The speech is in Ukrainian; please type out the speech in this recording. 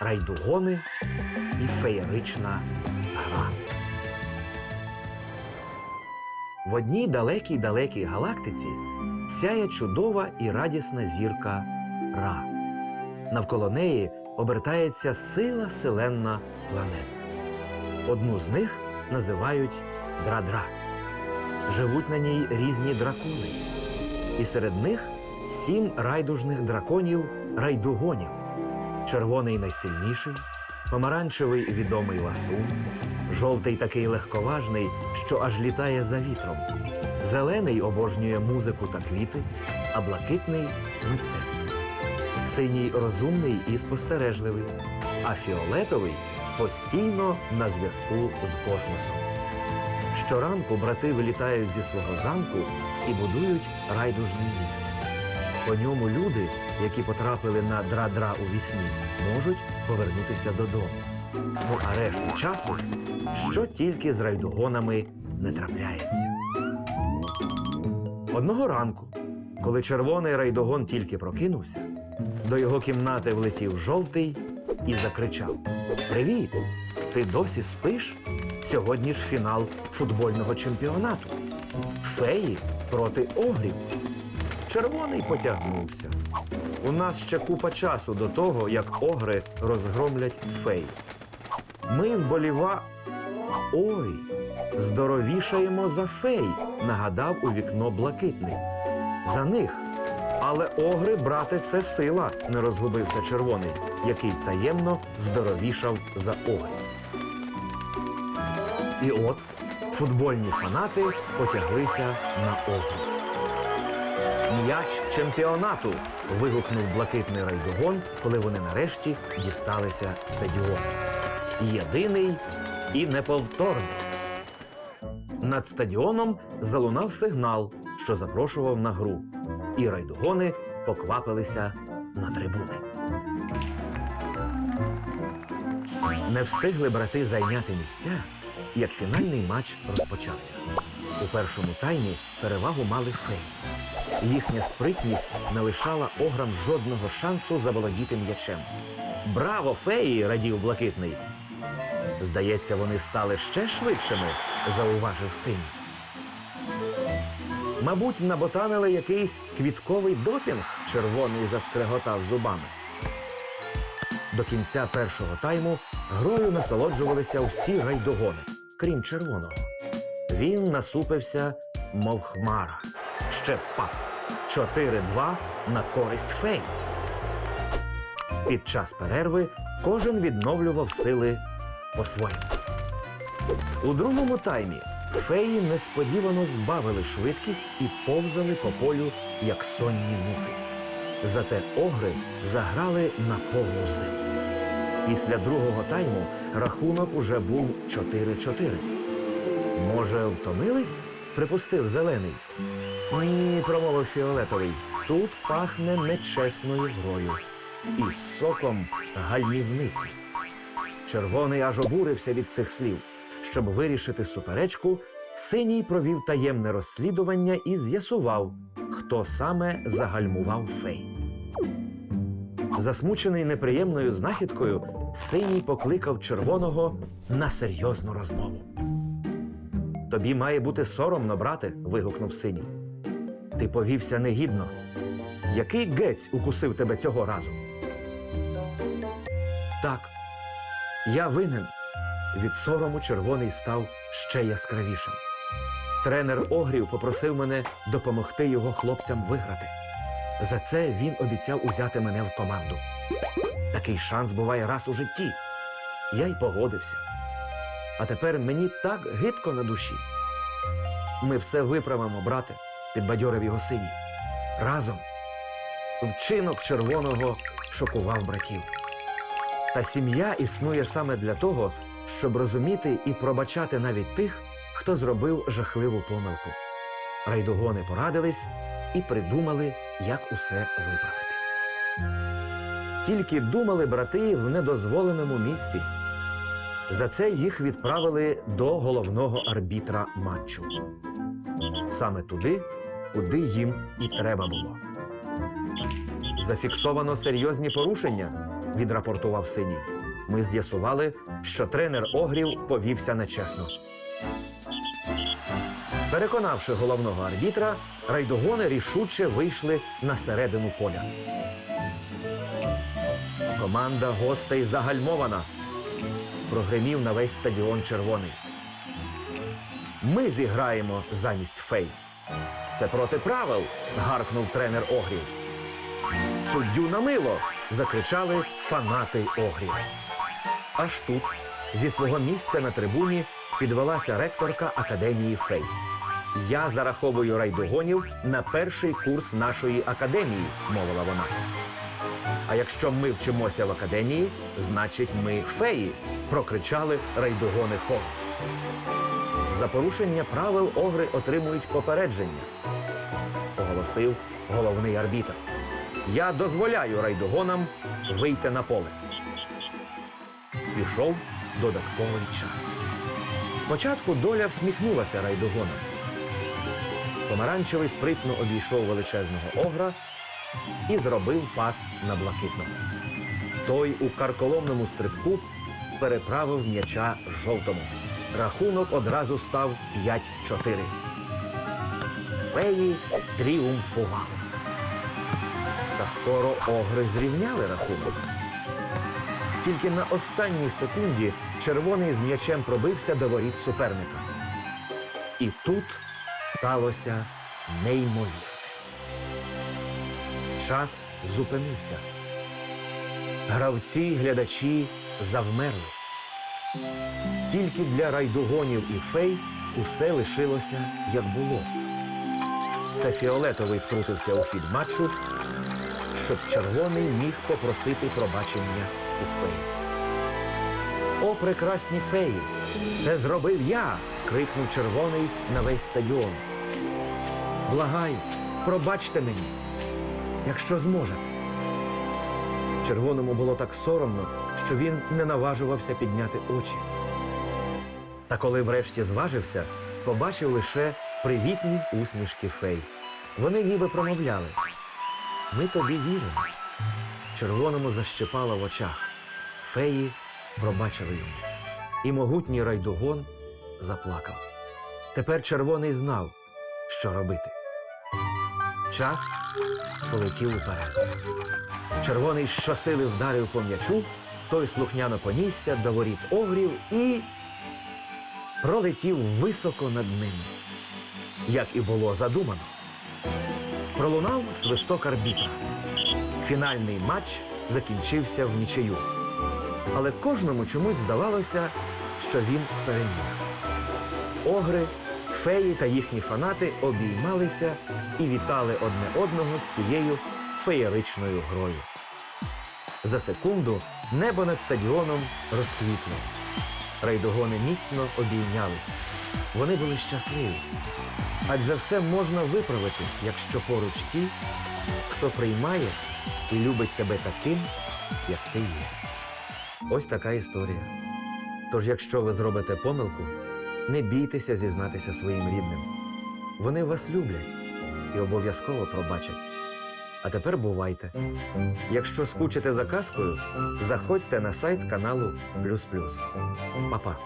райдугони і феєрична гра. В одній далекій далекій галактиці сяє чудова і радісна зірка Ра. Навколо неї обертається сила селенна планет. Одну з них називають Дра-Дра. Живуть на ній різні дракони, і серед них сім райдужних драконів райдугонів. Червоний найсильніший, помаранчевий відомий ласун, жовтий такий легковажний, що аж літає за вітром. Зелений обожнює музику та квіти, а блакитний мистецтво. Синій розумний і спостережливий, а фіолетовий постійно на зв'язку з космосом. Щоранку брати вилітають зі свого замку і будують райдужний міст. По ньому люди, які потрапили на дра-дра у вісні, можуть повернутися додому. Ну а решту часу, що тільки з райдугонами не трапляється. Одного ранку, коли червоний райдугон тільки прокинувся, до його кімнати влетів жовтий і закричав: Привіт! Ти досі спиш? Сьогодні ж фінал футбольного чемпіонату. Феї проти огрів. Червоний потягнувся. У нас ще купа часу до того, як огри розгромлять фей. Ми вболіва. Ой, здоровішаємо за фей, нагадав у вікно блакитний. За них. Але огри, брате, це сила, не розгубився червоний, який таємно здоровішав за огрів. І от футбольні фанати потяглися на огри. М'яч чемпіонату. вигукнув блакитний райдугон, коли вони нарешті дісталися стадіону. Єдиний і неповторний. Над стадіоном залунав сигнал, що запрошував на гру, і райдугони поквапилися на трибуни. Не встигли брати зайняти місця, як фінальний матч розпочався. У першому таймі перевагу мали феї. Їхня спритність не лишала ограм жодного шансу заволодіти м'ячем. Браво, феї! радів блакитний. Здається, вони стали ще швидшими, зауважив синій. Мабуть, наботанили якийсь квітковий допінг, червоний заскреготав зубами. До кінця першого тайму грою насолоджувалися всі райдогони, крім червоного. Він насупився, мов хмара. Ще пап. 4-2 на користь фей. Під час перерви кожен відновлював сили по-своєму. У другому таймі феї несподівано збавили швидкість і повзали по полю, як сонні мухи. Зате огри заграли на повну силу. Після другого тайму рахунок уже був 4-4. Може, втомились? припустив зелений. Ні, промовив фіолетовий. Тут пахне нечесною грою і соком гальмівниці. Червоний аж обурився від цих слів. Щоб вирішити суперечку, синій провів таємне розслідування і з'ясував, хто саме загальмував фей. Засмучений неприємною знахідкою, синій покликав червоного на серйозну розмову. Тобі має бути соромно, брате. вигукнув синій. Ти повівся негідно. Який гець укусив тебе цього разу? Так, я винен. Від сорому червоний став ще яскравішим. Тренер Огрів попросив мене допомогти його хлопцям виграти. За це він обіцяв узяти мене в команду. Такий шанс буває раз у житті. Я й погодився. А тепер мені так гидко на душі. Ми все виправимо, брате, підбадьорив його синій. Разом. Вчинок червоного шокував братів. Та сім'я існує саме для того, щоб розуміти і пробачати навіть тих, хто зробив жахливу помилку. Райдугони порадились і придумали, як усе виправити. Тільки думали брати в недозволеному місці. За це їх відправили до головного арбітра матчу. Саме туди, куди їм і треба було. зафіксовано серйозні порушення, відрапортував синій. Ми з'ясували, що тренер Огрів повівся нечесно. Переконавши головного арбітра, райдогони рішуче вийшли на середину поля. Команда гостей загальмована. Прогремів на весь стадіон червоний. Ми зіграємо замість фей. Це проти правил. гаркнув тренер Огрів. Суддю на мило. закричали фанати Огрів. Аж тут, зі свого місця на трибуні, підвелася ректорка академії фей. Я зараховую райдогонів на перший курс нашої академії, мовила вона. А якщо ми вчимося в академії, значить ми феї, прокричали райдогони хор. За порушення правил огри отримують попередження, оголосив головний арбітр. Я дозволяю райдогонам вийти на поле. Пішов додатковий час. Спочатку доля всміхнулася райдогонам. Помаранчевий спритно обійшов величезного огра і зробив пас на блакитного. Той у карколомному стрибку переправив м'яча жовтому. Рахунок одразу став 5-4. Феї тріумфували. Та скоро огри зрівняли рахунок. Тільки на останній секунді червоний з м'ячем пробився до воріт суперника. І тут сталося неймовірне. Час зупинився. Гравці глядачі завмерли. Тільки для райдугонів і фей усе лишилося як було. Це фіолетовий втрутився у хід матчу, щоб червоний міг попросити пробачення у фей. О, прекрасні феї! Це зробив я. крикнув червоний на весь стадіон. Благаю, пробачте мені, якщо зможете. Червоному було так соромно, що він не наважувався підняти очі. Та коли врешті зважився, побачив лише привітні усмішки фей. Вони ніби промовляли. Ми тобі віримо. Червоному защипало в очах. Феї пробачили йому. І могутній райдугон заплакав. Тепер червоний знав, що робити. Час полетів уперед. Червоний щосили вдарив по м'ячу, той слухняно понісся до воріт огрів і пролетів високо над ними, як і було задумано. Пролунав свисток арбітра. Фінальний матч закінчився в нічию. Але кожному чомусь здавалося, що він переміг. Огри, феї та їхні фанати обіймалися і вітали одне одного з цією феєричною грою. За секунду небо над стадіоном розквітло. Райдогони міцно обійнялися. Вони були щасливі. Адже все можна виправити, якщо поруч ті, хто приймає і любить тебе таким, як ти є. Ось така історія. Тож, якщо ви зробите помилку, не бійтеся зізнатися своїм рідним. Вони вас люблять і обов'язково пробачать. А тепер бувайте. Якщо скучите за казкою, заходьте на сайт каналу Плюс Плюс. Па-па.